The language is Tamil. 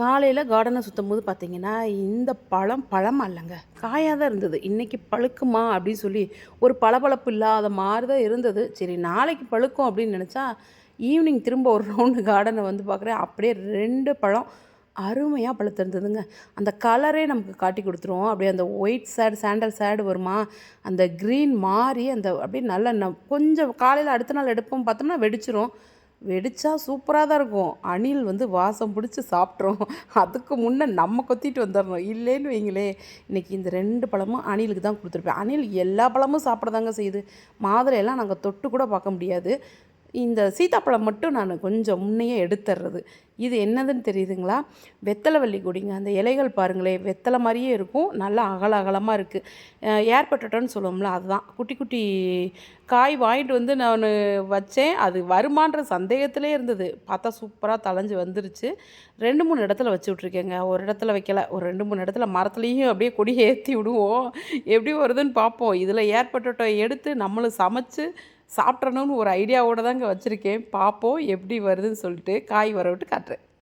காலையில் கார்டனை சுற்றும் போது பார்த்தீங்கன்னா இந்த பழம் பழமா இல்லைங்க. காயாக தான் இருந்தது. இன்றைக்கி பழுக்குமா அப்படின்னு சொல்லி ஒரு பளபளப்பு இல்லாத மாதிரி தான் இருந்தது. சரி நாளைக்கு பழுக்கும் அப்படின்னு நினச்சா ஈவினிங் திரும்ப ஒரு ரவுண்டு கார்டனை வந்து பார்க்குறேன் அப்படியே ரெண்டு பழம் அருமையாக பழுத்திருந்ததுங்க. அந்த கலரே நமக்கு காட்டி கொடுத்துருவோம் அப்படியே அந்த ஒயிட் சேடு சாண்டல் சேடு வருமா? அந்த க்ரீன் மாறி அந்த அப்படியே நல்ல கொஞ்சம் காலையில் அடுத்த நாள் எடுப்போம் பார்த்தோம்னா வெடிச்சிரும். வெடிச்சா சூப்பராக தான் இருக்கும். அணில் வந்து வாசம் பிடிச்சி சாப்பிட்ரும் அதுக்கு முன்னே நம்ம கொத்திட்டு வந்துடணும் இல்லைன்னு வைங்களே இன்றைக்கி இந்த ரெண்டு பழமும் அணிலுக்கு தான் கொடுத்துருப்பேன். அணில் எல்லா பழமும் சாப்பிட தாங்க செய்யுது மாதுளையெல்லாம் நாங்கள் தொட்டு கூட பார்க்க முடியாது. இந்த சீத்தாப்பழம் மட்டும் நான் கொஞ்சம் முன்னையே எடுத்துடுறது இது என்னதுன்னு தெரியுதுங்களா? வெத்தலைவள்ளி கொடிங்க. அந்த இலைகள் பாருங்களேன் வெத்தலை மாதிரியே இருக்கும். நல்லா அகல அகலமாக இருக்குது ஏர்பட்டட்டோன்னு சொல்லுவோம்ல அதுதான். குட்டி குட்டி காய் வாங்கிட்டு வந்து நான் வச்சேன். அது வருமான்ற சந்தேகத்திலே இருந்தது. பார்த்தா சூப்பராக தலைஞ்சு வந்துருச்சு. ரெண்டு மூணு இடத்துல வச்சு விட்ருக்கேங்க ஒரு இடத்துல வைக்கல. ஒரு ரெண்டு மூணு இடத்துல மரத்துலேயும் அப்படியே கொடி ஏற்றி விடுவோம். எப்படி வருதுன்னு பார்ப்போம். இதில் ஏர் எடுத்து நம்மளும் சமைச்சு சாப்பிட்றணும்னு ஒரு ஐடியாவோடு தாங்க வச்சுருக்கேன். பார்ப்போம் எப்படி வருதுன்னு சொல்லிட்டு காய் வர விட்டு காட்டுறேன்.